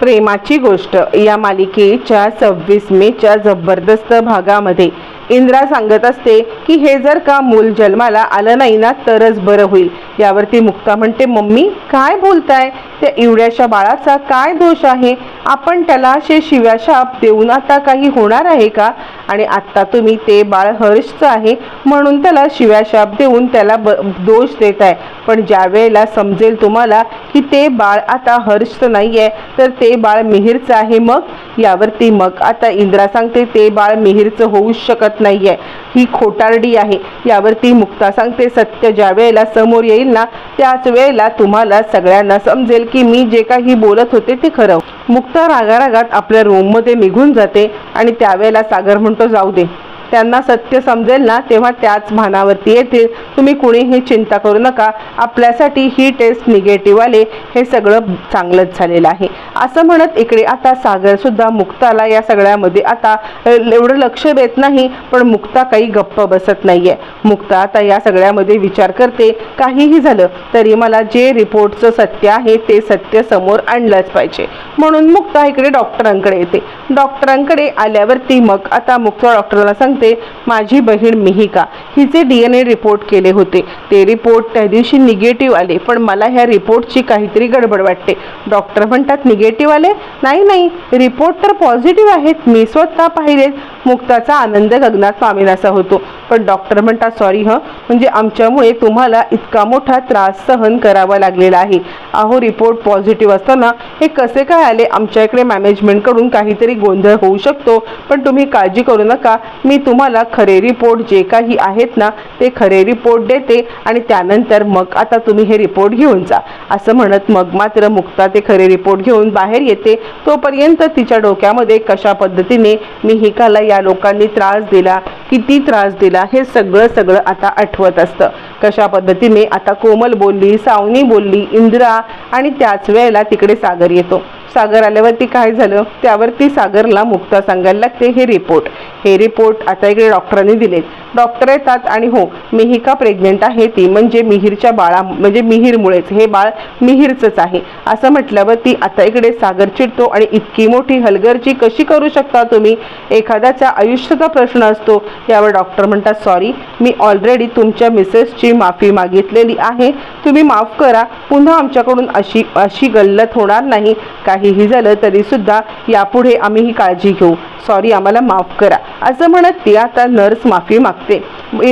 प्रेमाची गोष्ट. या मालिकेच्या सव्वीस मेच्या जबरदस्त भागामध्ये इंद्रा सांगत असते की हे जर का मूल जन्माला आलं नाही ना तरच बरं होईल. यावरती मुक्ता म्हणते मम्मी काय बोलताय? त्या एवढ्याशा बाळाचा काय दोष आहे? आपण त्याला असे शिव्याशाप देऊन आता काही होणार आहे का? आणि आत्ता तुम्ही ते बाळ हर्षचं आहे म्हणून त्याला शिव्याशाप देऊन त्याला ब दोष देत आहे पण ज्या वेळेला समजेल तुम्हाला की ते बाळ आता हर्षचं नाही आहे तर ते बाळ मिहिरचं आहे मग? यावरती मग आता इंद्रा सांगते ते बाळ मिहिरचं होऊच शकत नाही आहे ही खोटारडी आहे. यावरती मुक्ता सांगते सत्य ज्या वेळेला समोर येईल ना त्याच वेळेला तुम्हाला सगळ्यांना समजेल की मी जे काही बोलत होते ते खरं. मुक्ता रागारागात आपल्या रूममध्ये निघून जाते आणि त्यावेळेला सागर म्हणतो जाऊ दे. त्यांना सत्य समजेल ना तेव्हा त्याच भानावरती येतील. तुम्ही कुणीही चिंता करू नका. आपल्यासाठी ही टेस्ट निगेटिव्ह आले. हे सगळं चांगलंच झालेलं आहे. असं म्हणत इकडे आता सागर सुद्धा मुक्ताला या सगळ्यामध्ये आता एवढं लक्ष देत नाही पण मुक्ता काही गप्प बसत नाही आहे मुक्ता आता या सगळ्यामध्ये विचार करते. काहीही झालं तरी मला जे रिपोर्टचं सत्य आहे ते सत्य समोर आणलंच पाहिजे. म्हणून मुक्ता इकडे डॉक्टरांकडे येते. डॉक्टरांकडे आल्यावरती मग आता मुक्ता डॉक्टरांना म्हणते माझी बहीण मिहिका हिचे डी एन ए रिपोर्ट केले होते. ते रिपोर्ट त्या दिवशी निगेटिव्ह आले पण मला ह्या रिपोर्टची काहीतरी गडबड वाटते. डॉक्टर म्हणतात निगेटिव्ह आले? नाही नाही. रिपोर्ट तर पॉझिटिव्ह आहेत. मी स्वतः पाहिलेत. मुक्ताचा आनंद गगनात मावेनासा होतो. पण डॉक्टर म्हणतात सॉरी ह. म्हणजे आमच्यामुळे तुम्हाला इतका मोठा त्रास सहन करावा लागलेला आहे. अहो रिपोर्ट पॉझिटिव्ह असताना हे कसे काय आले? आमच्या इकडे मॅनेजमेंटकडून काहीतरी गोंधळ होऊ शकतो. पण तुम्ही काळजी करू नका. मी तुम्हाला खरे रिपोर्ट जे काही आहेत ना ते खरे रिपोर्ट देते आणि त्यानंतर मग आता तुम्ही हे रिपोर्ट घेऊन जा. असं म्हणत मग मात्र मुक्ता ते खरे रिपोर्ट घेऊन बाहेर येते. तोपर्यंत तिच्या डोक्यामध्ये कशा पद्धतीने मिहिकाला या लोकांनी त्रास दिला? किती त्रास दिला हे सगळं सगळं आता आठवत असतं. कशा पद्धतीने आता कोमल बोलली सावनी बोलली इंदिरा आणि त्याच वेळेला तिकडे सागर येतो. सागर आल्यावरती काय झालं? त्यावरती सागरला मुक्ता सांगायला लागते हे रिपोर्ट हे रिपोर्ट आता इकडे डॉक्टरांनी दिलेत. डॉक्टर येतात आणि हो मिहिका प्रेग्नेंट आहे ती म्हणजे मिहिरच्या बाळा म्हणजे मिहिरमुळेच हे बाळ मिहिरचंच आहे. असं म्हटल्यावरती आता इकडे सागर चिडतो आणि इतकी मोठी हलगर्जी कशी करू शकता तुम्ही? एखाद्याच्या आयुष्याचा प्रश्न असतो. यावर डॉक्टर म्हणतात सॉरी मी ऑलरेडी तुमच्या मिसेसची माफी मागितलेली आहे. तुम्ही माफ करा. पुन्हा आमच्याकडून अशी अशी गल्लत होणार नाही. काहीही झालं तरी सुद्धा यापुढे आम्ही ही काळजी घेऊ. सॉरी आम्हाला माफ करा. असं म्हणत ती आता नर्स माफी मागते.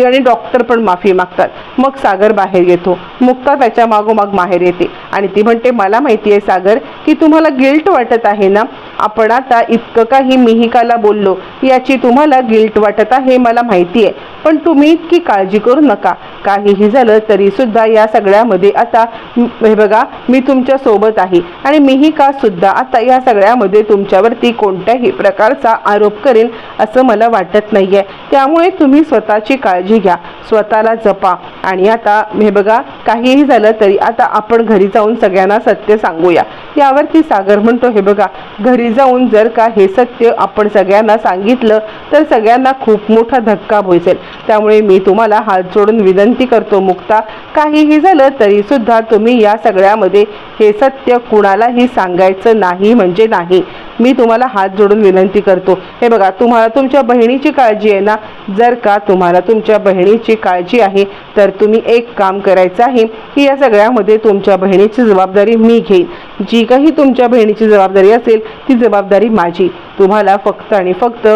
आणि डॉक्टर पण माफी मागतात. मग सागर बाहेर येतो. मुक्ता त्याच्या मागोमाग बाहेर येते. आणि ती म्हणते मला माहिती आहे सागर की तुम्हाला गिल्ट वाटत आहे ना? आपण आता इतकं काही मिहिकाला बोललो. याची तुम्हाला गिल्ट वाटत आहे मला माहिती आहे पण तुम्ही इतकी काळजी करू नका. काहीही झालं तरी सुद्धा या सगळ्यामध्ये आता हे बघा मी तुमच्यासोबत आहे. आणि मिहिका सुद्धा आता या सगळ्यामध्ये तुमच्यावरती कोणत्याही प्रकारचा आरोप करेल असं मला वाटत नाही आहे त्यामुळे तुम्ही स्वतःची काळजी घ्या. स्वतःला जपा. आणि आता हे बघा काहीही झालं तरी आता आपण घरी जाऊन सगळ्यांना सत्य सांगूया. यावरती सागर म्हणतो हे बघा घरी जाऊन जर का हे सत्य आपण सगळ्यांना सांगितलं तर सगळ्यांना खूप मोठा धक्का बसेल. त्यामुळे मी तुम्हाला हात जोडून विनंती करतो मुक्ता काहीही झालं तरी सुद्धा तुम्ही या सगळ्यामध्ये हे सत्य कुणालाही सांगायचं नाही म्हणजे नाही. मी तुम्हाला हात जोडून विनंती करतो. हे बघा तुम्हाला तुमच्या बहिणीची काळजी आहे ना? जर का तुम्हाला तुमच्या बहिणीची काळजी आहे तर तुम्ही एक काम करायचं आहे. की या सगळ्यामध्ये तुमच्या बहिणीची जबाबदारी मी घेईन. जी काही तुमच्या बहिणीची जबाबदारी असेल ती जबाबदारी माझी. तुम्हाला फक्त आणि फक्त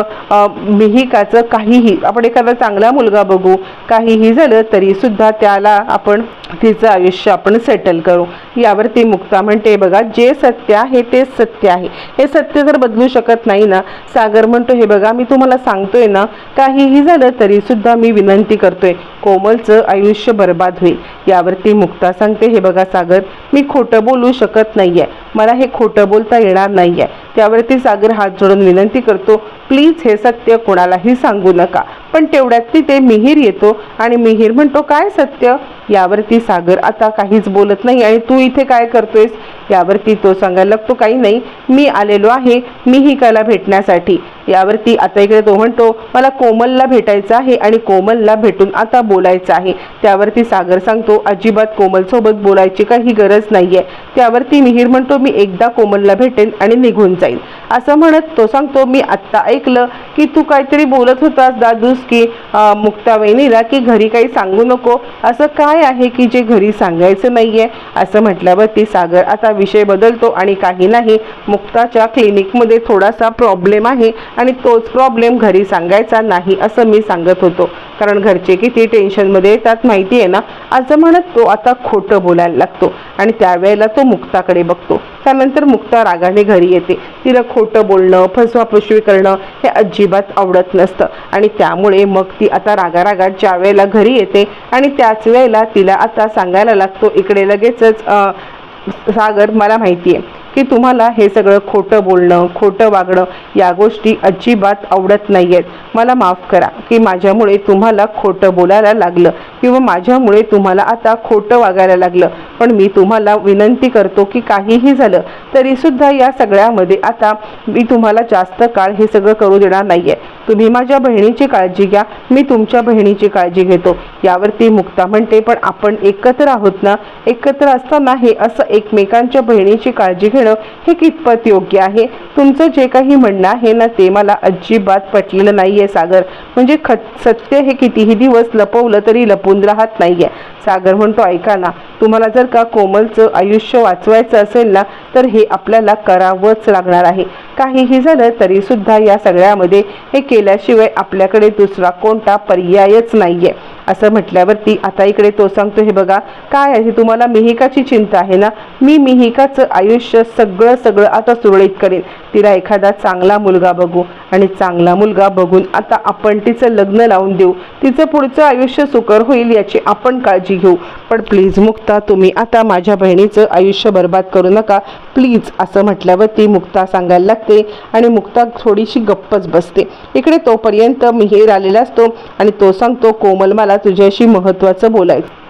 मिहिकाचं काहीही आपण एखादा चांगला मुलगा बघू काहीही झालं तरीसुद्धा त्याला आपण तिचं आयुष्य आपण सेटल करू. यावरती मुक्ता म्हणते बघा जे सत्य आहे तेच सत्य आहे. हे सत्य जर बदलू शकत नाही ना सागर म्हणतो हे बघा मी तुम्हाला सांगतोय ना काहीही झालं तरीसुद्धा मी विनंती करतोय कोमलचं आयुष्य बर्बाद होईल. यावरती मुक्ता सांगते हे बघा सागर मी खोटं बोलू शकत नाही आहे मला हे खोटं बोलता येणार नाही आहे त्यावरती सागर हात जोडून विनंती करतो प्लीज हे सत्य कोणालाही सांगू नका. पण तेवढ्यात तिथे मिहीर येतो आणि मिहीर म्हणतो काय सत्य? यावरती सागर आता काहीच बोलत नाही आणि तू इथे काय करतोयस? यावरती तो सांगायला लागतो काही नाही मी आलेलो आहे मिहिकाला भेटण्यासाठी. यावरती आता इकडे तो म्हणतो मला कोमलला भेटायचं आहे आणि कोमलला भेटून आता बोलायचं आहे. त्यावरती सागर सांगतो अजिबात कोमलसोबत बोलायची काही गरज नाहीये. त्यावरती मिहीर म्हणतो मी एकदा कोमलला भेटेन आणि निघून जाईल असं म्हणत तो सांगतो मी आत्ता ऐकलं की तू काहीतरी बोलत होतास दादूस की मुक्तावेणीला मुक्ता वहिनीला की घरी काही सांगू नको. असं काय आहे की जे घरी सांगायचं नाहीये? असं म्हटल्यावरती सागर आता विषय बदलतो आणि काही नाही. मुक्ताच्या क्लिनिकमध्ये थोडासा प्रॉब्लेम आहे. आणि तोच प्रॉब्लेम घरी सांगायचा नाही असं मी सांगत होतो. कारण घरचे किती टेन्शनमध्ये येतात माहिती आहे ना? असं म्हणत तो आता खोटं बोलायला लागतो आणि त्यावेळेला तो मुक्ताकडे बघतो. त्यानंतर मुक्ता रागाने घरी येते. तिला खोटं बोलणं फसवाफसवी करणं हे अजिबात आवडत नसतं. आणि त्यामुळे मग ती आता रागारागात ज्या वेळेला घरी येते आणि त्याच वेळेला तिला आता सांगायला लागतो. इकडे लगेचच सागर मला माहिती आहे की तुम्हाला हे सगळं खोटं बोलणं खोटं वागणं या गोष्टी अजिबात आवडत नाही आहेत मला माफ करा की माझ्यामुळे तुम्हाला खोटं बोलायला लागलं किंवा माझ्यामुळे तुम्हाला आता खोटं वागायला लागलं. पण मी तुम्हाला विनंती करतो की काहीही झालं तरीसुद्धा या सगळ्यामध्ये आता मी तुम्हाला जास्त काळ हे सगळं करू देणार नाही आहे तुम्ही माझ्या बहिणीची काळजी घ्या मी तुमच्या बहिणीची काळजी घेतो. यावरती मुक्ता म्हणते पण आपण एकत्र आहोत ना? एकत्र असताना हे असं एकमेकांच्या बहिणीची काळजी घेणं हे कितपत योग्य आहे? तुमचं जे काही म्हणणं आहे ना ते मला अजिबात पटलेलं नाही आहे सागर. म्हणजे ख सत्य हे कितीही दिवस लपवलं तरी लपून राहत नाही आहे सागर म्हणतो ऐका ना तुम्हाला जर का कोमलचं आयुष्य वाचवायचं असेल ना तर हे आपल्याला करावंच लागणार आहे. काहीही झालं तरी सुद्धा या सगळ्यामध्ये हे केल्याशिवाय आपल्याकडे दुसरा कोणता पर्यायच नाहीये. असं म्हटल्यावरती आता इकडे तो सांगतो हे बघा काय आहे? तुम्हाला मिहिकाची चिंता आहे ना? मी मिहिकाचं आयुष्य सगळं सगळं आता सुरळीत करेन. तिला एखादा चांगला मुलगा बघू आणि चांगला मुलगा बघून आता आपण तिचं लग्न लावून देऊ. तिचं पुढचं आयुष्य सुकर होईल याची आपण काळजी घेऊ. पण प्लीज मुक्ता तुम्ही आता माझ्या बहिणीचं आयुष्य बर्बाद करू नका. प्लीज असं म्हटल्यावर ती मुक्ता सांगायला लागते आणि मुक्ता थोडीशी गप्पच बसते. इकडे तोपर्यंत मिहीर आलेला असतो आणि तो सांगतो कोमल मला तुझ्याशी महत्त्वाचं बोलायचं.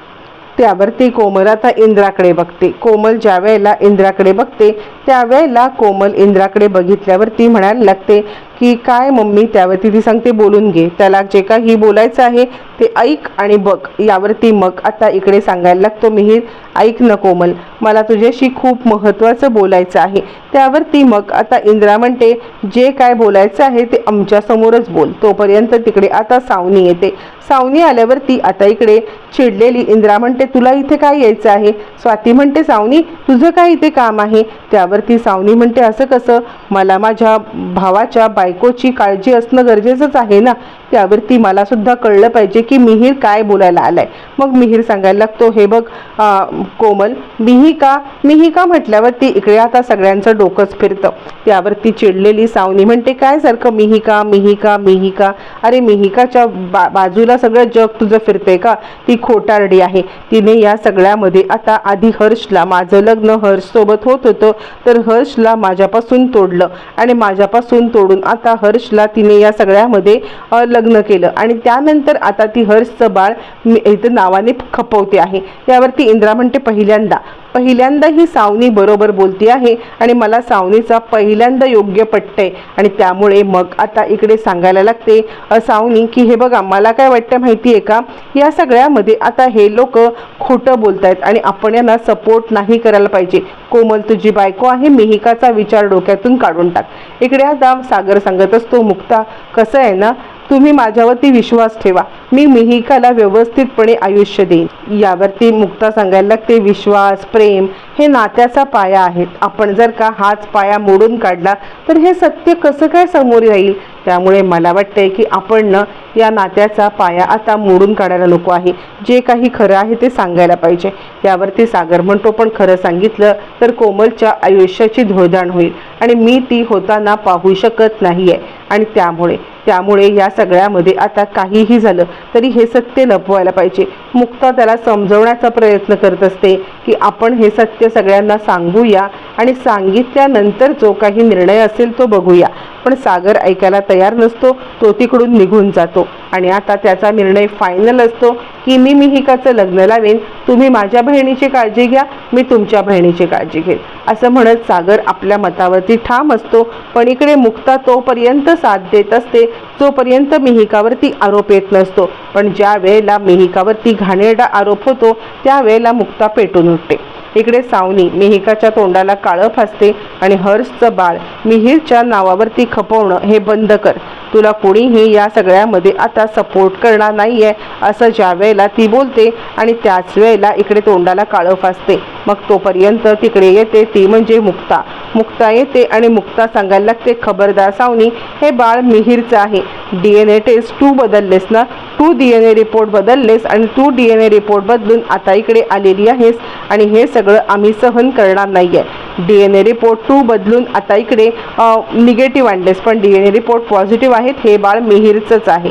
त्यावरती कोमल आता इंद्राकडे बघते. कोमल ज्या वेळेला इंद्राकडे बघते त्यावेळेला कोमल इंद्राकडे बघितल्यावर ती म्हणायला लागते की काय मम्मी त्यावरती ती सांगते बोलून घे. त्याला जे काही बोलायचं आहे ते ऐक आणि बघ. यावरती मग आता इकडे सांगायला लागतो मिहीर ऐक न कोमल मला तुझ्याशी खूप महत्त्वाचं बोलायचं आहे. त्यावरती मग आता इंद्रा म्हणते जे काय बोलायचं आहे ते आमच्यासमोरच बोल. तोपर्यंत तिकडे आता सावनी येते. सावनी आल्यावरती आता इकडे चिडलेली इंद्रा म्हणते तुला इथे काय यायचं आहे? स्वाती म्हणते सावनी तुझं काय इथे काम आहे? त्यावरती सावनी म्हणते असं कसं? मला माझ्या भावाच्या बायकोची काळजी असणं गरजेचंच आहे ना? त्यावरती मला सुद्धा कळलं पाहिजे की मिहीर काय बोलायला आलाय. मग मिहीर सांगायला लागतो हे बघ अं, कोमल मिहिका मिहिका म्हटल्यावरती इकडे आता सगळ्यांचं डोकंच फिरतं. त्यावरती चिडलेली सावनी म्हणते काय सारखं मिहिका मिहिका मिहिका अरे मिहिकाच्या बा बाजूला सगळं जग तुझं फिरते का? ती खोटारडी आहे. तिने या सगळ्यामध्ये आता आधी हर्षला माझं लग्न हर्षसोबत होत होतं तर हर्षला माझ्यापासून तोडलं आणि माझ्यापासून तोडून आता हर्षला तिने या सगळ्यामध्ये लग्न केलं. आणि त्यानंतर आता ती हर्षचं बाळ इथं नावाने खपवते आहे. यावरती इंद्रा म्हणते पहिल्यांदा. पहिल्यांदा ही सावनी बरोबर बोलती आहे आणि मला सावनीचा पहिल्यांदा योग्य पटतंय आणि त्यामुळे मग आता इकडे सांगायला लागते सावनी की हे बघा मला काय वाटतं माहिती आहे का? या सगळ्यामध्ये आता हे लोक खोटं बोलतायत आणि आपण यांना सपोर्ट नाही करायला पाहिजे. कोमल तुझी बायको आहे मिहिकाचा विचार डोक्यातून काढून टाक. इकडे आता सागर सांगत असतो मुक्ता कसं आहे ना तुम्ही माझ्यावरती विश्वास ठेवा. मी मिहिकाला व्यवस्थितपणे आयुष्य देईन. यावरती मुक्ता सांगायला लागते विश्वास प्रेम हे नात्याचा पाया आहेत. आपण जर का हाच पाया मोडून काढला तर हे सत्य कसं काय समोर येईल? त्यामुळे मला वाटतंय की आपण न या नात्याचा पाया आता मोडून काढायला नको आहे. जे काही खरं आहे ते सांगायला पाहिजे. यावरती सागर म्हणतो पण खरं सांगितलं तर कोमलच्या आयुष्याची धुळदाण होईल आणि मी ती होताना पाहू शकत नाही आहे आणि त्यामुळे त्यामुळे या सगळ्यामध्ये आता काहीही झालं तरी हे सत्य लपवायला पाहिजे. मुक्ता त्याला समजवण्याचा प्रयत्न करत असते की आपण हे सत्य सगळ्यांना सांगूया आणि सांगितल्यानंतर जो काही निर्णय असेल तो बघूया. पण सागर ऐकायला तयार नसतो तो तिकडून निघून जातो आणि आता त्याचा निर्णय फायनल असतो की मी मिहिकाचं लग्न लावेन तुम्ही माझ्या बहिणीची काळजी घ्या मी तुमच्या बहिणीची काळजी घेईन. असं म्हणत सागर आपल्या मतावरती ठाम असतो पण इकडे मुक्ता तोपर्यंत साथ देत असते तोपर्यंत मिहिकावरती आरोप येत नसतो. पण ज्या वेळेला मिहिकावरती घाणेरडा आरोप होतो त्यावेळेला मुक्ता पेटून उठते. इकडे सावनी मिहिकाच्या तोंडाला काळं फासते आणि हर्षचं बाळ मिहिरच्या नावावरती खपवणं हे बंद कर. तुला कोणीही या सगळ्यामध्ये आता सपोर्ट करणार नाही आहे असं ज्या वेळेला ती बोलते आणि त्याच वेळेला इकडे तोंडाला काळं फासते. मग तोपर्यंत तिकडे येते ती म्हणजे मुक्ता. मुक्ता येते आणि मुक्ता सांगायला लागते खबरदार सावनी हे बाळ मिहीरचं आहे. डी एन ए टेस्ट तू बदललेस ना? तू डी एन ए रिपोर्ट बदललेस आणि तू डी एन ए रिपोर्ट बदलून आता इकडे आलेली आहेस आणि हे सगळं आम्ही सहन करणार नाही आहे डी एन ए रिपोर्ट टू बदलून आता इकडे निगेटिव्ह आणलेस. पण D N A report positive आहेत हे बाळ मिहीरचंच आहे.